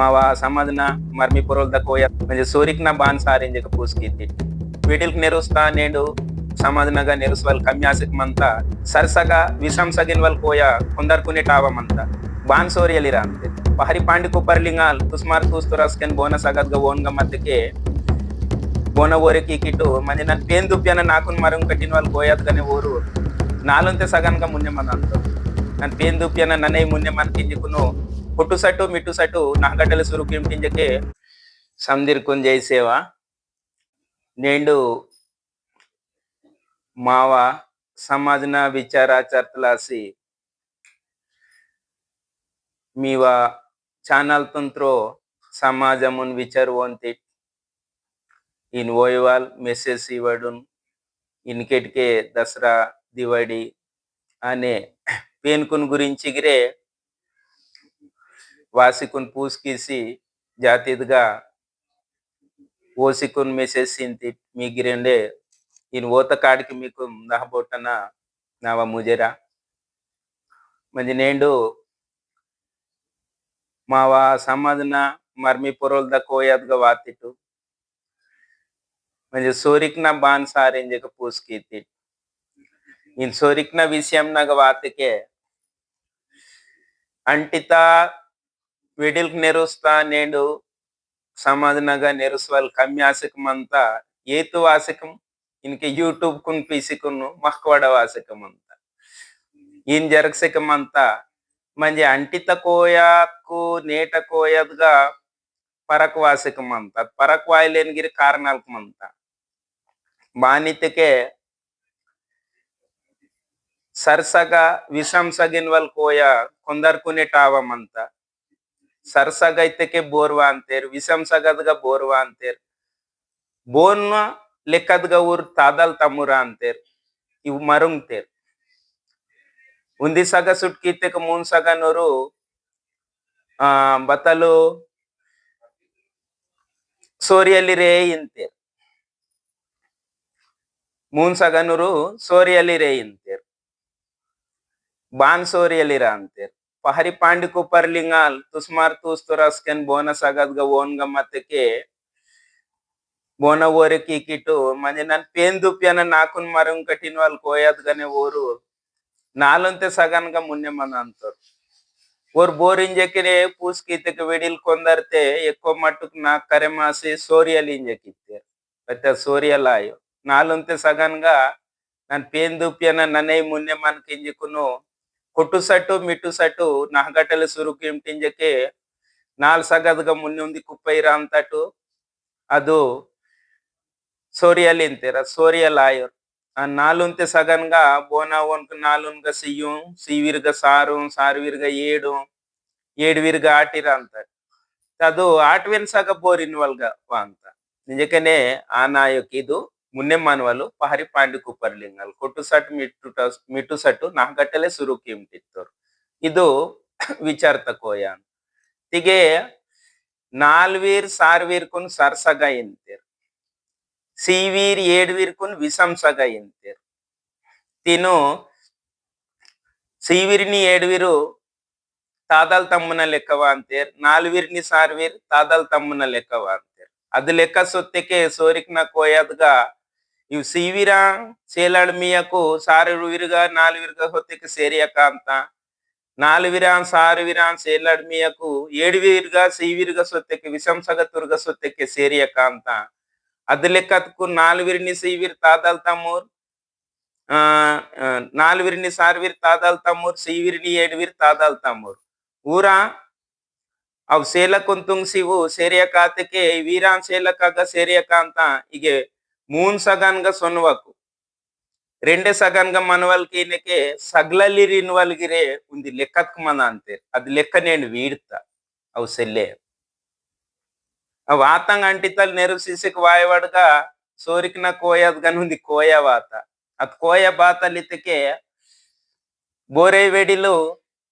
मावा समाजना मर्मी पुरवल कोया म्हणजे सोरिकना बाण सारेंजे पूसकीती వీటికి నెరుస్తా నేడు సమాధనగా నెరుసు కమ్యాసిక్ మంత సరసగా విషం సగిన్ వాళ్ళు కోయ కొందరుకునే టావమంత బాన్ సోరియలిరా అంతే పహరి పాండి కుప్పర్లింగాల్ తుస్మార్ తూస్తురస్కెన్ బోన సగద్గా ఓన్గా మధ్యకే బోన ఊరికి కిటు మంది నన్ను పేన్ దుప్పిన నాకున్ మరం కట్టిన వాళ్ళు కోయద్గానే ఊరు నాలుంతే సగన్గా మున్నె మన అంత నన్ను పేన్ దుప్పిన నన్నే మున్నె మనకి జిక్కును పుట్టు సట్టు మిట్టు సట్టు నాగడ్డల సురుకు ఇంటింజకే సందిర్కున్ జైసేవా నేడు ಮಾವ ಸಮಾಜನ ವಿಚಾರ ಚರ್ತಲಾಸಿ మీవ ఛానల్ తంత్రో సమాజమున్ విచారువంతి ఇన్ ఓయవాల్ మెసేజ్ ఇవ్వడం ఇన్కెట్కే దసరా దివాడి అనే పేనుకున్ గురించి గిరే వాసికున్ పూసుకీసి జాతీయగా ఓసికున్ మెసేజ్ సింతి మీ గిరెండే ఈయన ఓత కాడికి మీకు దహబొట్టన నావ ముజెరా. మంచి నేండు మావ సమాధన మర్మి పొరల్ద కోయద్గా వాతిట్టు. మంచి సోరిక్న బాన్ సారేంజక పూసుకీతి ఈయన సోరిక్న విషయం నాకు వాతికే అంటిత వీటికి నెరుస్తా నేడు సమాధనగా నెరుస్వాల్ అంతా ఏతు వాసికం ఇన్కి యూట్యూబ్ కున్ పీసికును మహ్వాడ వాసకం అంత ఈయన జరగసకం అంతా మంచి అంటిత కోయాకు నేట కోయదుగా పరక్ వాసికం అంత పరక్ వాయలేనిగిరి కారణాలకు అంతా బానితకే సరసగా విషం సగిన్ వాళ్ళు కోయ కొందరుకునే టావమంతా ಸರಸಾಗೈತಕ್ಕೆ ಬೋರ್ವಾ ಅಂತೇರ್ ವಿಷಂಸಗದ್ಗ ಬೋರ್ವಾ ಅಂತೇರ್ ಬೋರ್ನ ಲೆಕ್ಕದ್ಗ ಊರ್ ತಾದಲ್ ತಮುರ ಅಂತೇರ್ ಇವು ಮರುಂಗ್ತೇರ್ ಉಂದಿ ಸಗ ಸುಟ್ಕೀತಕ್ಕೆ ಮೂನ್ ಸಗನೂರು ಆ ಬತ್ತಲು ಸೋರಿಯಲ್ಲಿ ರೇ ಇಂತೇರ್ ಮೂನ್ ಸಗನೂರು ಸೋರಿಯಲ್ಲಿ ರೇ ಇಂತೇರ್ ಬಾನ್ ಸೋರಿಯಲ್ಲಿರ ಅಂತೇರ್ ಪಹರಿಪಾಂಡಿ ಕುಪ್ಪರ್ಲಿಂಗಾಲ್ ತುಸ್ಮಾರ್ ತೂಸ್ತುರಸ್ಕೆನ್ ಬೋನ ಸಗದ್ಗ ಓನ್ಗ ಮತ್ತಕ್ಕೆ ಬೋನ ಓರೆ ಕೀಕಿಟ್ಟು ಮಂದಿ ನನ್ ಪೇನ್ ದುಪ್ಪಿಯನ್ನ ನಾಕುನ್ ಮರಂ ಕಟ್ಟಿನ ಅಲ್ಲಿ ಕೋಯದ್ಗನೆ ಓರು ನಾಲಂತೆ ಸಗನ್ಗ ಮುನ್ನೆ ಮನ ಅಂತವ್ರು ఓరు బోరింజకినే పూసుకీతకి వెడిల్ కొందరితే ఎక్కువ మట్టుకు నాకు కరెమాసి సోరియల్ ఇంజకిత్తారు పెద్ద సోరియల్ ఆయు నాలుంతే సగన్గా నన్ను పేన్ దూప్యన నన్నే మున్నే మనకి ఇంజకును ಕೊಟ್ಟು ಮಿಟ್ಟು ಸಟ್ಟು ನಹಗಟಲೆ ಸುರುಕು ಎಂಟಿಂಜಕ್ಕೆ ನಾಲ್ ಸಗದಗ ಮುನ್ನೊಂದಿ ಕುಪ್ಪೈರ ಅಂತಟು ಅದು ಸೋರಿಯಲ್ಲಿ ಇಂತೀರ ಸೋರಿಯಲ್ ಆಯೋರ್ ಆ ನಾಲುಂತೆ ಸಗನ್ಗ ಬೋನ ಒನ್ಕ ನಾಲುನ್ಗ ಸಿಯ್ಯು ಸಿವಿರ್ಗ ಸಾರು ಸಾರ್ವಿರ್ಗ ಏಡು ఏడువిరిగా ఆటిరా అంటాడు చదువు ఆటవిన సగ బోరిన్ వల్గా అంత నిజకనే ఆ నాయకు ఇది ಇದು ಮುನ್ನೆ ಮಾನವಲು ಪಹರಿ ಪಾಂಡಿ ಕುಪ್ಪರ್ಲಿಂಗಲ್ ಕೊಟ್ಟು ಸಟ್ ಮಿಟ್ಟು ಮಿಟ್ಟು ಸಟ್ಟು ನಾಗಟ್ಟಲೆ ಸುರುಕಿ ಇಂಟಿತ್ತರು ಇದು ವಿಚಾರ ತಕೋಯ ಅಂತ ತಿಗೆ ನಾಲ್ವೀರ್ ಸಾರ್ವೀರ್ ಕುನ್ ಸರ್ಸಗ ಎಂತೇರು ಸಿವೀರ್ ಏಡ್ವೀರ್ ಕುನ್ ವಿಸಂಸಗ ಎಂತೇರು ತಿನು ಸಿವಿರ್ನಿ ಏಡ್ವೀರು ತಾದಲ್ ತಮ್ಮನ ಲೆಕ್ಕವ ಅಂತೇರ್ ನಾಲ್ವೀರ್ನಿ ಸಾರ್ವೀರ್ ತಾದಲ್ ತಮ್ಮನ ಲೆಕ್ಕವ ಅಂತೇರ್ ಅದು ಲೆಕ್ಕ ಸೊತ್ತಿಗೆ ಸೋರಿಕ್ನ ಕೋಯದ್ಗ ಇವು ಸಿವಿರ ಸೇಲಾಳ್ ಮೀಯಕು ಸಾರು ವಿರ್ಗ ನಾಲ್ ವಿರ್ಗ ಹೊತ್ತಿಗೆ ಸೇರಿಯಕ ಅಂತ ನಾಲ್ ವಿರಾನ್ ಸಾರು ವಿರಾನ್ ಸೇಲಾಳ್ ಮೀಯಕು ಏಡ್ ವಿರ್ಗ ಸಿವಿರ್ಗ ಸೊತ್ತಿಗೆ ವಿಷಂಸಗ ತುರ್ಗ ಸೊತ್ತಿಗೆ ಸೇರಿಯಕ ಅಂತ ಅದು ಲೆಕ್ಕದಕ್ಕೂ ನಾಲ್ ವಿರ್ನಿ ಸಿವಿರ್ ತಾದಲ್ ತಮ್ಮೂರ್ ಆ ನಾಲ್ ವಿರ್ನಿ ಸಾರ್ ವಿರ್ ತಾದಲ್ ತಮ್ಮೂರ್ ಸಿವಿರ್ನಿ ಏಡ್ ವಿರ್ ತಾದಲ್ ತಮ್ಮೂರ್ ಊರ ಅವ್ ಸೇಲಕ್ಕುಂತುಂಗ್ ಸಿವು ಸೇರಿಯಕ ಆತಕ್ಕೆ ವೀರಾನ್ ಸೇಲಕ್ಕಾಗ ಸೇರಿಯಕ ಅಂತ ಹೀಗೆ మూన్ సగన్గా సొన్నువాకు రెండే సగాన్గా మనవాళ్ళకి ఈయనకే సగ్లలి రిన్వాల్గిరే ఉంది లెక్కకు మన అంతే. అది లెక్క నేను వీడతా. అవు సెల్లే. వాతంగా అంటితలు నెరువు వాయవాడుగా సోరికి నా కోయాది కానీ ఉంది కోయ వాత. అది కోయ బాతలితకే బోరే వేడిలు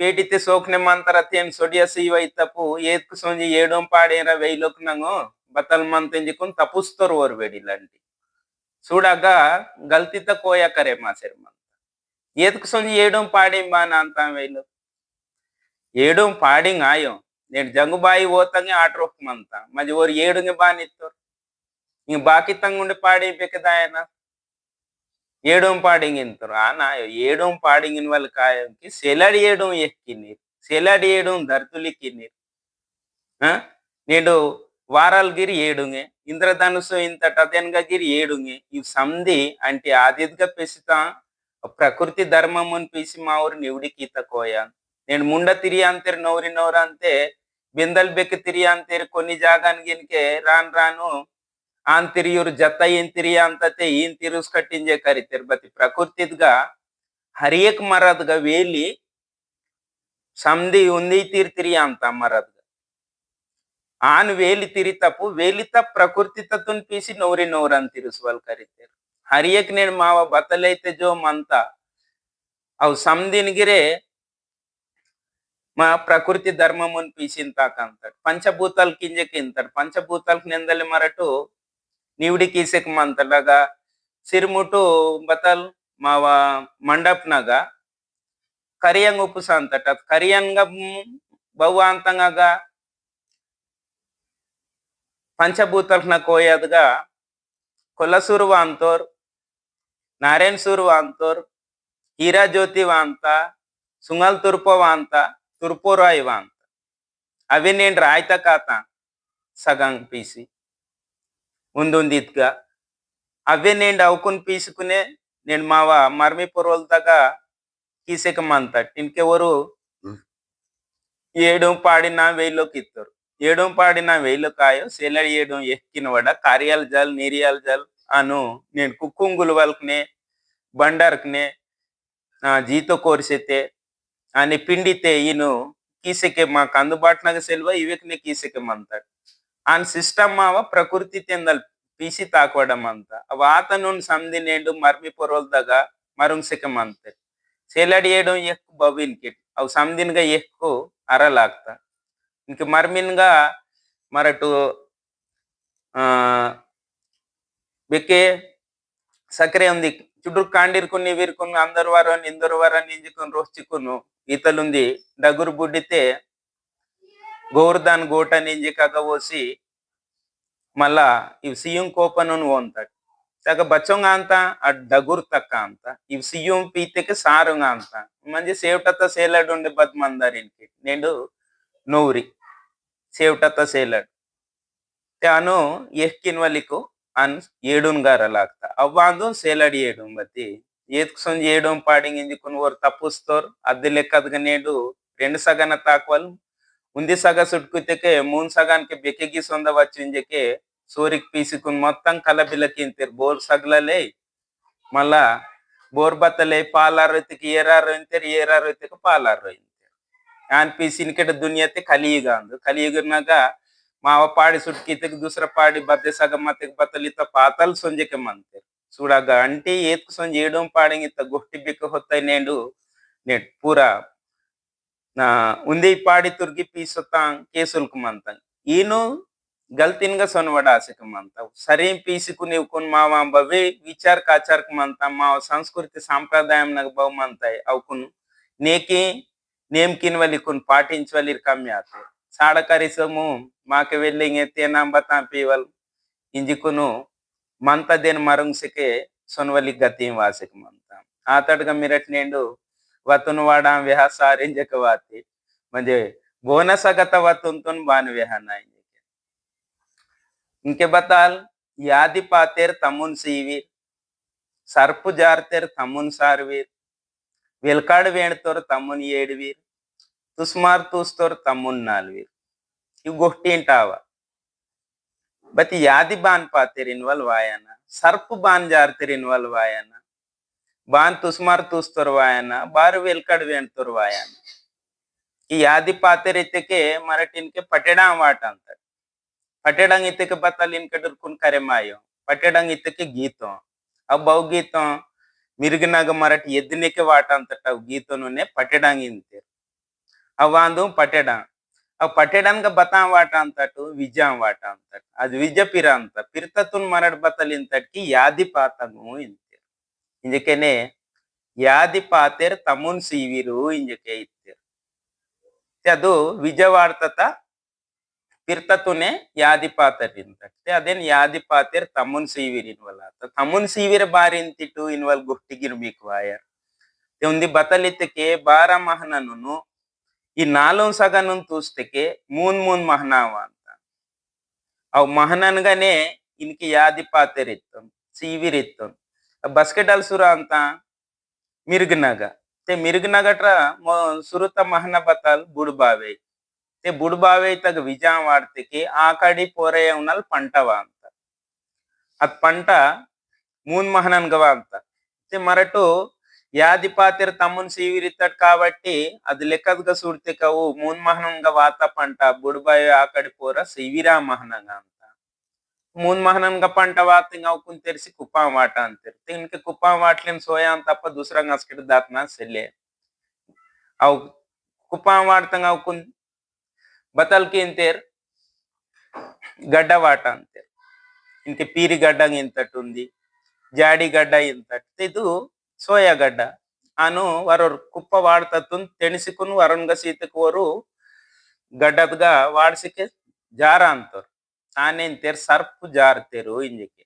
పేటితే సోకిన మంతర తేను సీవై తప్పు ఏతుకు సొంజి ఏడో పాడేరా వేయిలోకి నంగు బతల్ మంతెంజుకుని తపుస్తారు ఓరు వేడిలండి ವೆಡಿಲಂಟಿ చూడగా గల్తీత కోయ కరే మాసేరు మన ఏతుకు సొంజి ఏడం పాడిం బా అంతా వేలు ఏడం పాడింగ్ ఆయం నేను జంగుబాయి పోతంగా ఆర్డర్ ఒక్కమంత మరి ఓరు ఏడుంగి బానిస్తారు ఇంక బాకితంగా ఉండి పాడిపోకదాయన ఏడం పాడింగింతారు ఆనా ఏడం పాడింగిన వాళ్ళ కాయంకి సెలడి ఏడం ఎక్కినీరు సెలడి ఏడం దర్తులిక్కినీరు నేడు వారాలగిరి ఏడుంగే ఇంద్రధనుసు ఇంత టదెన్గగిరి ఏడుంగే ఇవి సంధి అంటే ఆదిత్గా పెసితా ಪ್ರಕೃತಿ ಧರ್ಮಮ್ಮನ್ ಪೀಸಿ ಮಾವ್ರು ನಿವ್ಡಿಕೀತ ಕೋಯ నేను ಮುಂಡ ತಿರಿ ಅಂತೀರಿ ನೌರಿ ನೌರ ಅಂತೆ ಬಿಂದಲ್ ಬೆಕ್ ತಿರಿ ಅಂತೀರಿ కొన్ని ಜಾಗನ್ಗಿನ್ಕೆ ರಾನ್ ರಾನು ಆನ್ ತಿರಿಯೂರು ಜತ್ತ ಏನ್ ತಿರಿಯ ಅಂತತೆ ಏನ್ ತಿರುಸ್ ಕಟ್ಟಿಂಜೆ ಕರಿತೀರಿ ಬತ್ತಿ ಪ್ರಕೃತಿದ್ಗ ಹರಿಯಕ್ ಮರದ್ಗ ವೇಲಿ ಸಂಧಿ ಉಂದಿ ತೀರ್ತಿರಿ ಅಂತ ಮರದ್ಗ ಆನ್ ವೇಲಿ ತಪ್ಪು ವೇಲಿತ ಪ್ರಕೃತಿ ತತ್ತುನ್ ಪೀಸಿ ನೌರಿ ನೌರ ಅಂತಿರಿಸುವಲ್ ಕರಿತೇರು ಹರಿಯಕ್ ನೇಣ್ ಮಾವ ಬತಲೈತೆ ಜೋ ಮಂತ ಅವು ಸಮದಿನಗಿರೆ మా ప్రకృతి ధర్మమును పీసింతాక అంతాడు పంచభూతాల కింజకి ఇంతాడు. పంచభూతాలకు నిందలి మరటు నీవుడి కీసెకి మంతలాగా సిరుముటు బతల్ మా మండప్నగా కరియంగ ఉప్పు సంతట కరియంగా బహువాంతంగా ಅಂತಂಗ పంచభూతాలకు కోయదుగా కొల్లసూరు వాంతోర్ నారాయణ సూరు వాంతోర్ హీరా జ్యోతి వాంత సుంగల్ తుర్పో వాంత తుర్పో రాయి వాంత అవి నేను రాయిత కాత సగం పీసి ఉందుందిగా అవే నేను అవుకుని పీసుకునే నేను మావ మర్మి పొరవలదాగా కీసెకమంత ఇంకెవరు ఏడు పాడిన వెయ్యిలోకి ఇస్తారు ఏడం పాడిన వెయిలుకాయో ఎక్కిన వడ కార్యాల జల్ నీరియాల జల్ అను నేను కుక్కుంగులు వాళ్ళకునే బండార్కునే జీతో కోరిసెతే అని పిండితే ఈయన కీసెకే మాకు అందుబాటునాగ సెలవ ఇవెక్నే కీసెకెమ్మంతాడు ఆయన సిస్టమ్ మావ ప్రకృతి తిందల్ పీసి తాకోవడం అంతా. వాతను సంధినేడు మర్మి పొరవలదగా మరుంగసెకెమ్మంతాడు సెలడియడం ఎక్కువ బవిన్కి అవి సంధినిగా ఎక్కువ అరలాగుతాడు ఇంక మర్మిన్గా మరటు వెక్కే సక్కరే ఉంది. చుట్టూ కాండిరుకుని వీరుకును అందరు వారు ఇందరు వారు నింజుకుని రోచుకును ఈతలుంది. డగురు బుడ్డితే గోవర్ధన్ గోట నింజి కగవోసి మళ్ళా ఇవి సీయం కోపను ఓంతాడు తగ్గ బచ్చంగా అంత ఆ డగురు తక్క అంత ఇవి సీయం పీతకి సారుగా అంత మంచి సేవటత్త సేలడు ఉండే బతుమందరికి నేను नवरी शेवटा तसेलड त्यानं एक किनवलिको अन येडून गारा लागता अव बांधून सेलड येडून बत्ती ఏతుకుసం చేయడం పాడింగ్ ఎందుకుని ఓరు తప్పుస్తారు. అద్దె లెక్కదుగా నేడు రెండు సగన తాక్వల్. ఉంది సగ సుట్టుకుతే మూన్ సగానికి బెకెగి సొంద వచ్చిందకే సూరికి పీసుకుని మొత్తం కలబిలకింతారు. బోర్ సగలలే. మళ్ళా బోర్ బత్తలే పాలారు ఎత్తికి ఏరారు ఎంతారు ఏరారు ఎత్తికి పాలారు అయింది ಇನ್ಕೆಟ ದುನಿಯತೆ ಕಲಿಯುಗ ಅಂದು ಕಲಿಯುಗನಾಗ ಮಾವ ಪಾಡಿ ಸುಟ್ಕಿತಕ್ ದೂಸರ ಪಾಡಿ ಬದ್ದೆ ಸಗ ಮತ್ತೆ ಬತ್ತಲಿತ ಪಾತಲ್ ಸೊಂಜೆಕೆ ಮಂತೆ చూడగ అంటే ఏతుకు సొంజ ఏడం పాడింగ్ ఇత్త గొట్టి బిక్క ಹೊತ್ತ నేడు నెట్ పూరా నా ఉంది పాడి ತುರ್ಗಿ ಪೀಸೊತ್ತಾಂ ಕೇಸುಲ್ಕು ಮಂತಂ ಈನು ಗಲ್ತಿನ್ಗ ಸೊನವಡ ಆಸೆಕ ಮಂತ ಸರಿಂ ಪೀಸಿಕು ನೀವು ಕುನ್ ಮಾವ ಬವೆ ವಿಚಾರ ಕಾಚಾರಕ ಮಂತ ಮಾವ ಸಂಸ್ಕೃತಿ ಸಾಂಪ್ರದಾಯಂ ನಗ ಬವ ಮಂತಾಯಿ నేమ్ కిన్ वाली कुन పాటించి वाली कम आते మాకు వెళ్ళి समू माँ के वेलिंगे మంత దేని మరుంగ్సికే సొనవలి గతి వాసిక మంత. ఆతడుగ మిరట్ నేండు వతును వాడా విహసారింజక వాతి. మంచి బోనసగత గత బాను విహనా ఇంకే బతాల్ యాది పాతేర్ తమ్మున్ సీవీర్ సర్పు జార్తేర్ తమ్మున్ సార్వీర్ వెల్కాడు వేణుతోర్ తమ్ముని ఏడువీర్ తుస్మార్ తూస్తోర్ తమ్మున్ నాలువీర్ ఇవి గొట్టింటావా బతి యాది బాన్ పాతేర్ ఇన్వాల్వ్ వాయన సర్పు బాన్ జార్తెర్ ఇన్వాల్వ్ వాయన బాన్ తుస్మార్ తూస్తోర్ వాయన బారు వెల్కాడు వేణుతోర్ వాయన ఈ యాది పాతేర్ ఇత్తకే మరటిన్కే పటెడాం వాట అంటాడు పటెడంగ్ ఇత్తకే బతాల్ ఇన్కడుర్కున్ కరెమాయం పటెడంగ్ ఇత్తకే గీతం ಆ ಬಹುಗೀತ ಮಿರುಗಿನಾಗ ಮರಾಠಿ ಎದ್ದಿನಕ್ಕೆ ವಾಟ ಅಂತ ಗೀತನುನೆ ಪಟೆಡಂಗ್ ಇಂತೀರ್ ಅವಂದು ಪಟೆಡ ಅವ್ ಪಟೆಡನ್ಗ ಬತಾಂ ವಾಟ ಅಂತಟು ವಿಜಾಂ ವಾಟ ಅಂತಟ್ ಅದು ವಿಜ ಪಿರ ಅಂತ ಪಿರ್ತತುನ್ ಮರಡ್ ಬತಲ್ ಇಂತಟ್ಕಿ ಯಾದಿ ಪಾತಂಗು ಇಂತೀರ್ ಇಂಜಕೆನೆ ಯಾದಿ ಪಾತೆರ್ ತಮುನ್ ಸೀವಿರು ಇಂಜಕೆ ಇತ್ತೀರ್ ಅದು ವಿಜವಾಡ್ತತ ಪಿರ್ತತುನೆ ಯಾದಿಪಾತರಿಂತಕ್ತೆ ಅದೇನ್ ಯಾದಿಪಾತೆರ್ ತಮ್ಮನ್ ಸೀವಿರ್ ಇನ್ವಲ್ಲ ಆತ. ತಮ್ಮನ್ ಸೀವಿರ ಬಾರಿ ಇಂತಿಟ್ಟು ಇನ್ವಲ್ ಗುಟ್ಟಿಗಿರ್ಬೇಕು ವಾಯರ್. ಒಂದು ಬತಲಿತಕ್ಕೆ ಬಾರ ಮಹನನು ಈ ನಾಲ್ಕು ಸಗನನ್ ತೂಸ್ತಕ್ಕೆ ಮೂನ್ ಮೂನ್ ಮಹನಾವ ಅಂತ. ಅವ್ ಮಹನನ್ಗನೆ ಇನ್ಕೆ ಯಾದಿಪಾತೆರ್ ಇತ್ತು ಸೀವಿರ್ ಇತ್ತು ಬಸ್ಕೆಟಲ್ ಸುರ ಅಂತ ಮಿರ್ಗನಗ ತೆ ಮಿರ್ಗನಗಟ್ರ ಸುರುತ ಮಹನ ಬತಲ್ ಬುಡ್ಬಾವೆ. તે બુડબાવે ತಗ ವಿಜಾವಾರ್ತಿಗೆ ಆಕಡಿ ಪೊರೆಯವನಲ್ಲಿ పంటವ ಅಂತ ಅದ್ ಪಂಟ మూన్ మహనన్గవ ಅಂತ ತೆ ಮರಟು యాదిపాతిర తమ్ముని సీవిరిత్తాడు కాబట్టి అది లెక్కదుగా చూడితే కవు మూన్ మహనంగా వాత పంట బుడిబాయి ఆకడి పోర శివిరా మహనంగా అంత మూన్ మహనంగా పంట వాత అవుకుని తెరిసి కుప్పం వాట అంతరు దీనికి కుప్పం వాటలేని సోయాం తప్ప దూసరా గసకటి దాతనా సెల్లే అవు కుప్పం వాడతంగా అవుకుని ಬತಲ್ಕಿ ಅಂತೀರ್ గడ్డ వాట అంతే ఇంక పీరి గడ్డ ఇంతటి ఉంది జాడి గడ్డ ఇంతటి ಇದು ಸೋಯಾ ಗಡ್ಡ ಆನು ವರರ್ ಕುಪ್ಪ ವಾಡ್ತತ್ತುನ್ ತೆಣಿಸಿಕುನ್ ವರನ್ಗ ಸೀತಕೋರು ಗಡ್ಡದ್ಗ ವಾಡ್ಸಿಕೆ ಜಾರ ಅಂತವ್ರು ಆನೇಂತೇರ್ ಸರ್ಪ್ ಜಾರ್ತೆರು ಇಂಜಿಕೆ